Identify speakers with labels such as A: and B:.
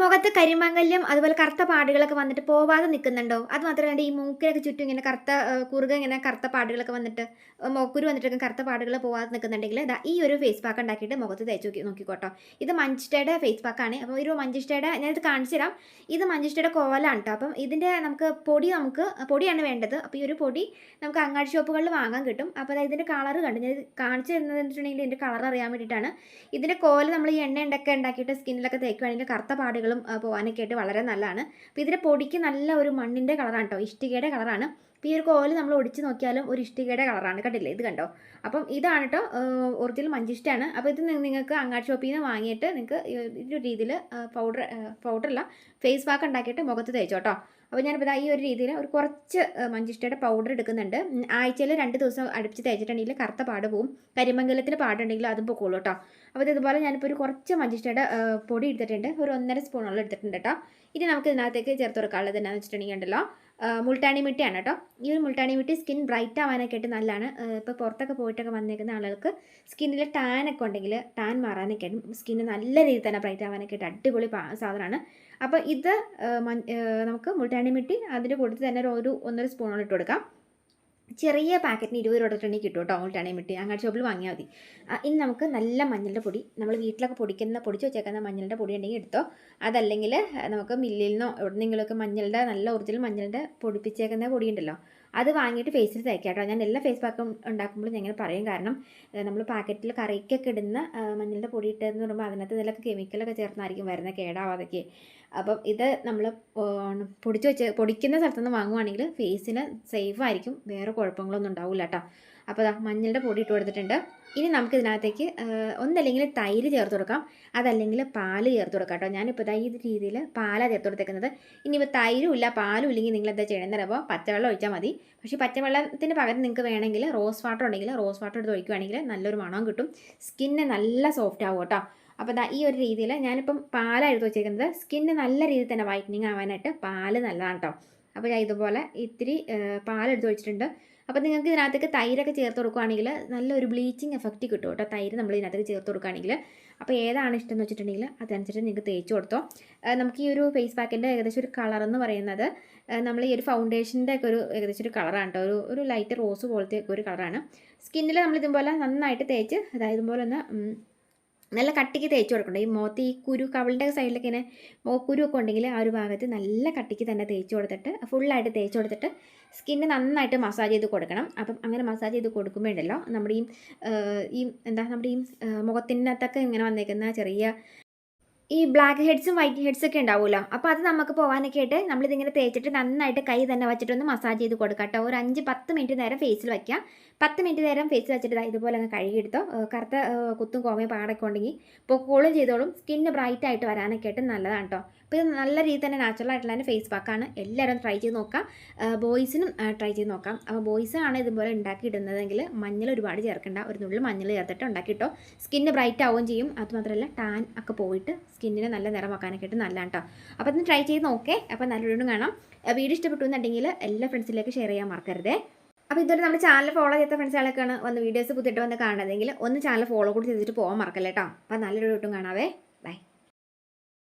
A: മുഖത്ത് കരിമംഗല്യം അതുപോലെ കറുത്ത പാടുകളൊക്കെ വന്നിട്ട് പോവാതെ നിൽക്കുന്നുണ്ടോ അത് മാത്രമല്ല ഈ മൂക്കിനൊക്കെ ചുറ്റും ഇങ്ങനെ കറുത്ത കുറുക ഇങ്ങനെ കറുത്ത പാടുകളൊക്കെ വന്നിട്ട് മുക്കുരു വന്നിട്ടൊക്കെ കറുത്ത പാടുകൾ പോവാതെ നിൽക്കുന്നുണ്ടെങ്കിൽ ദാ ഈ ഒരു ഫേസ് പാക്ക് ഉണ്ടാക്കിയിട്ട് മുഖത്ത് തേച്ച് നോക്കി നോക്കിക്കോട്ടോ. ഇത് മഞ്ചിഷ്ടയുടെ ഫേസ് പാക്കാണ് അപ്പോൾ ഒരു മഞ്ചിഷ്ടയുടെ ഞാനിത് കാണിച്ചു തരാം. ഇത് മഞ്ചിഷ്ടയുടെ കോലാണ് കേട്ടോ അപ്പം ഇതിന്റെ നമുക്ക് പൊടി നമുക്ക് പൊടിയാണ് വേണ്ടത്. അപ്പോൾ ഈ ഒരു പൊടി നമുക്ക് അങ്ങാടി ഷോപ്പുകളിൽ വാങ്ങാൻ കിട്ടും. അപ്പോൾ അതായത് ഇതിന്റെ കളർ കണ്ടു. ഞാൻ ഇത് കാണിച്ചു തരുന്നത് വെച്ചിട്ടുണ്ടെങ്കിൽ ഇതിന്റെ കളർ അറിയാൻ വേണ്ടിയിട്ടാണ്. ഇതിന്റെ കോല നമ്മൾ ഈ എണ്ണ ഉണ്ടൊക്കെ ഉണ്ടാക്കിയിട്ട് സ്കിന്നിലൊക്കെ തേക്കുകയാണെങ്കിൽ കറുത്ത പാടുകളും ആ, പോകാനൊക്കെ ആയിട്ട് വളരെ നല്ലതാണ്. അപ്പോൾ ഇതിന്റെ പൊടിക്ക് നല്ല ഒരു മണ്ണിന്റെ കളറാണ് കേട്ടോ ഇഷ്ടികയുടെ കളറാണ്. അപ്പോൾ ഈ ഒരു കോൽ നമ്മൾ ഒടിച്ച് നോക്കിയാലും ഒരു ഇഷ്ടികയുടെ കളറാണ്. കണ്ടില്ലേ? ഇത് കണ്ടോ? അപ്പം ഇതാണ് കേട്ടോ ഒറിജിനൽ മഞ്ചിഷ്ടാണ് അപ്പോൾ ഇത് നിങ്ങൾക്ക് അങ്ങാടി ഷോപ്പിൽ നിന്ന് വാങ്ങിയിട്ട് നിങ്ങൾക്ക് ഈ ഒരു രീതിയിൽ പൗഡർ പൗഡറല്ല ഫേസ് പാക്ക് ഉണ്ടാക്കിയിട്ട് മുഖത്ത് തേച്ചോ കേട്ടോ അപ്പോൾ ഞാനിപ്പോൾ ദാ ഈ ഒരു രീതിയിൽ ഒരു കുറച്ച് മഞ്ചിഷ്ടയുടെ പൗഡർ എടുക്കുന്നുണ്ട്. ആഴ്ചയിൽ രണ്ട് ദിവസം അടുപ്പിച്ച് തേച്ചിട്ടുണ്ടെങ്കിൽ കറുത്ത പാട് പോവും. കരിമംഗലത്തിന് പാടുണ്ടെങ്കിൽ അതും പൊക്കോളൂ കേട്ടോ അപ്പോൾ ഇതുപോലെ ഞാനിപ്പോൾ ഒരു കുറച്ച് മഞ്ചിഷ്ടയുടെ പൊടി എടുത്തിട്ടുണ്ട്. ഒരു ഒന്നര സ്പൂണോളം എടുത്തിട്ടുണ്ട് കേട്ടോ ഇനി നമുക്ക് ഇതിനകത്തേക്ക് ചേർത്ത് കൊടുക്കാനുള്ളത് എന്നാന്ന് വെച്ചിട്ടുണ്ടെങ്കിൽ ഉണ്ടല്ലോ മുൾട്ടാണി മിട്ടിയാണ് കേട്ടോ. ഈ ഒരു മുൾട്ടാണി മിട്ടി സ്കിൻ ബ്രൈറ്റ് ആവാനൊക്കെ ആയിട്ട് നല്ലതാണ്. ഇപ്പോൾ പുറത്തൊക്കെ പോയിട്ടൊക്കെ വന്നേക്കുന്ന ആളുകൾക്ക് സ്കിന്നിൽ ടാൻ ഒക്കെ ഉണ്ടെങ്കിൽ ടാൻ മാറാനൊക്കെ ആയിട്ട് സ്കിന്ന് നല്ല രീതിയിൽ തന്നെ ബ്രൈറ്റ് ആവാനൊക്കെ ആയിട്ട് അടിപൊളി സാധനമാണ്. അപ്പോൾ ഇത് നമുക്ക് മുൾട്ടാണി മിട്ടി അതിന്റെ കൂട്ടത്തിൽ തന്നെ ഒരു- ഒന്നര സ്പൂണോളം ഇട്ട് കൊടുക്കാം. ചെറിയ പാക്കറ്റിന് ഇരുപത് രൂപ തൊട്ടുണ്ടെങ്കിൽ കിട്ടും കേട്ടോ മുൾട്ടാണി മിട്ടി അങ്ങാടി ഷോപ്പിൽ വാങ്ങിയാൽ മതി. ഇനി നമുക്ക് നല്ല മഞ്ഞളുടെ പൊടി നമ്മൾ വീട്ടിലൊക്കെ പൊടിക്കുന്ന പൊടിച്ച് വെച്ചേക്കുന്ന മഞ്ഞളുടെ പൊടി ഉണ്ടെങ്കിൽ എടുത്തോ. അതല്ലെങ്കിൽ നമുക്ക് മില്ലിൽ നിന്നോ എവിടെന്നെങ്കിലുമൊക്കെ മഞ്ഞളുടെ നല്ല ഒറിജിനൽ മഞ്ഞളുടെ പൊടിപ്പിച്ചേക്കുന്ന പൊടി ഉണ്ടല്ലോ. അത് വാങ്ങിയിട്ട് ഫേസിൽ തയ്ക്കാം കേട്ടോ. ഞാൻ എല്ലാ ഫേസ് പാക്കും ഉണ്ടാക്കുമ്പോഴും ഞാൻ ഇങ്ങനെ പറയും. കാരണം നമ്മൾ പാക്കറ്റിൽ കറിക്കൊക്കെ ഇടുന്ന മഞ്ഞളുടെ പൊടി ഇട്ടതെന്ന് പറയുമ്പോൾ അതിനകത്ത് ഇതിലൊക്കെ കെമിക്കലൊക്കെ ചേർന്നായിരിക്കും വരുന്ന കേടാവാതൊക്കെ അപ്പം ഇത് നമ്മൾ പൊടിച്ച് വെച്ച് പൊടിക്കുന്ന സ്ഥലത്തുനിന്ന് വാങ്ങുവാണെങ്കിൽ ഫേസിന് സേഫ് ആയിരിക്കും. വേറെ കുഴപ്പങ്ങളൊന്നും ഉണ്ടാവില്ല കേട്ടോ അപ്പോൾ അതാ മഞ്ഞളുടെ പൊടി ഇട്ട് കൊടുത്തിട്ടുണ്ട്. ഇനി നമുക്ക് ഇതിനകത്തേക്ക് ഒന്നല്ലെങ്കിൽ തൈര് ചേർത്ത് കൊടുക്കാം. അതല്ലെങ്കിൽ പാൽ ചേർത്ത് കൊടുക്കാം കേട്ടോ ഞാനിപ്പോൾ ഇതാ ഈ രീതിയിൽ പാലാണ് ചേർത്ത് കൊടുത്തേക്കുന്നത്. ഇനിയിപ്പോൾ തൈരും ഇല്ല പാലും ഇല്ലെങ്കിൽ നിങ്ങൾ എന്താ ചെയ്യണമെന്ന് പറയുമ്പോൾ പച്ചവെള്ളം ഒഴിച്ചാൽ മതി. പക്ഷേ പച്ചവെള്ളത്തിന് പകരം നിങ്ങൾക്ക് വേണമെങ്കിൽ റോസ് വാട്ടർ ഉണ്ടെങ്കിൽ റോസ് വാട്ടർ എടുത്ത് ഒഴിക്കുകയാണെങ്കിൽ നല്ലൊരു മണം കിട്ടും. സ്കിന്ന് നല്ല സോഫ്റ്റ് ആവും കേട്ടോ അപ്പോൾ ദാ ഈ ഒരു രീതിയിൽ ഞാനിപ്പം പാലായിരുന്നു എടുത്ത് വെച്ചേക്കുന്നത് സ്കിന്ന് നല്ല രീതിയിൽ തന്നെ വൈറ്റനിങ് ആവാനായിട്ട് പാൽ നല്ലതാണ് കേട്ടോ അപ്പോൾ ഞാൻ ഇതുപോലെ ഇത്തിരി പാലെടുത്ത് വെച്ചിട്ടുണ്ട്. അപ്പോൾ നിങ്ങൾക്ക് ഇതിനകത്തേക്ക് തൈരൊക്കെ ചേർത്ത് കൊടുക്കുകയാണെങ്കിൽ നല്ലൊരു ബ്ലീച്ചിങ് എഫക്റ്റ് കിട്ടും കേട്ടോ തൈര് നമ്മൾ ഇതിനകത്തേക്ക് ചേർത്ത് കൊടുക്കുകയാണെങ്കിൽ അപ്പോൾ ഏതാണ് ഇഷ്ടം എന്ന് വെച്ചിട്ടുണ്ടെങ്കിൽ അതനുസരിച്ച് നിങ്ങൾക്ക് തേച്ച് കൊടുത്തോ. നമുക്ക് ഈ ഒരു ഫേസ് പാക്കിന്റെ ഏകദേശം ഒരു കളർ എന്ന് പറയുന്നത് നമ്മൾ ഈ ഒരു ഫൗണ്ടേഷന്റെ ഒക്കെ ഒരു ഏകദേശം ഒരു കളറാണ് കേട്ടോ ഒരു ഒരു ലൈറ്റ് റോസ് പോലത്തെ ഒരു കളറാണ് സ്കിന്നിൽ നമ്മൾ ഇതുപോലെ നന്നായിട്ട് തേച്ച് അതായത് ഇതുപോലെ ഒന്ന് നല്ല കട്ടിക്ക് തേച്ച് കൊടുക്കണം ഈ മുഖത്ത് ഈ കുരു കവളിന്റെ സൈഡിലൊക്കെ ഇങ്ങനെ കുരുവൊക്കെ ഉണ്ടെങ്കിൽ ആ ഒരു ഭാഗത്ത് നല്ല കട്ടിക്ക് തന്നെ തേച്ച് കൊടുത്തിട്ട് ഫുള്ളായിട്ട് തേച്ച് കൊടുത്തിട്ട് സ്കിന്ന് നന്നായിട്ട് മസാജ് ചെയ്ത് കൊടുക്കണം. അപ്പം അങ്ങനെ മസാജ് ചെയ്ത് കൊടുക്കുമ്പോൾ ഉണ്ടല്ലോ നമ്മുടെ ഈ ഈ എന്താ നമ്മുടെ ഈ മുഖത്തിനകത്തൊക്കെ ഇങ്ങനെ വന്നേക്കുന്ന ചെറിയ ഈ ബ്ലാക്ക് ഹെഡ്സും വൈറ്റ് ഹെഡ്സും ഒക്കെ ഉണ്ടാവുമല്ലോ. അപ്പോൾ അത് നമുക്ക് പോകാനൊക്കെ ആയിട്ട് നമ്മളിതിങ്ങനെ തേച്ചിട്ട് നന്നായിട്ട് കൈ തന്നെ വെച്ചിട്ടൊന്ന് മസാജ് ചെയ്ത് കൊടുക്കാം കേട്ടോ. ഒരു അഞ്ച് പത്ത് മിനിറ്റ് നേരം ഫേസിൽ വയ്ക്കുക പത്ത് മിനിറ്റ് നേരം ഫേസിൽ വെച്ചിട്ട് ഇതുപോലെ അങ്ങ് കഴുകിയെടുത്തോ കറുത്ത കുത്തും കോമയും പാടൊക്കെ ഉണ്ടെങ്കിൽ പൊക്കോളും ചെയ്തോളും. സ്കിന്ന് ബ്രൈറ്റ് ആയിട്ട് വരാനൊക്കെ ആയിട്ട് നല്ലതാണ് കേട്ടോ. അപ്പോൾ ഇത് നല്ല രീതിയിൽ തന്നെ നാച്ചുറൽ ആയിട്ടുള്ള തന്നെ ഫേസ് പാക്കാണ് എല്ലാവരും ട്രൈ ചെയ്ത് നോക്കാം. ബോയ്സിനും ട്രൈ ചെയ്ത് നോക്കാം. അപ്പോൾ ബോയ്സാണ് ഇതുപോലെ ഉണ്ടാക്കി ഇടുന്നതെങ്കിൽ മഞ്ഞൾ ഒരുപാട് ചേർക്കേണ്ട. ഒരു നുള്ളിൽ മഞ്ഞൾ ചേർത്തിട്ട് ഉണ്ടാക്കിയിട്ടോ സ്കിന്ന് ബ്രൈറ്റ് ആവുകയും ചെയ്യും. അതുമാത്രമല്ല ടാൻ ഒക്കെ പോയിട്ട് സ്കിന്നിനെ നല്ല നിറമാക്കാനൊക്കെ ആയിട്ട് നല്ലതാണ് കേട്ടോ അപ്പോൾ ഇതൊന്ന് ട്രൈ ചെയ്ത് നോക്കേ. അപ്പോൾ നല്ലൊരു കാണാം. വീഡിയോ ഇഷ്ടപ്പെട്ടു എന്നുണ്ടെങ്കിൽ എല്ലാ ഫ്രണ്ട്സിലേക്ക് ഷെയർ ചെയ്യാൻ മറക്കരുതേ. അപ്പോൾ ഇതുവരെ നമ്മുടെ ചാനൽ ഫോളോ ചെയ്ത ഫ്രണ്ട്സുകളൊക്കെയാണ് വന്ന് വീഡിയോസ് പുതിയിട്ട് വന്ന് കാണുന്നതെങ്കിൽ ഒന്ന് ചാനൽ ഫോളോ കൂടി ചെയ്തിട്ട് പോകാൻ മറക്കല്ലേ കേട്ടോ അപ്പോൾ നല്ലൊരു വീട്ടും കാണാവേ.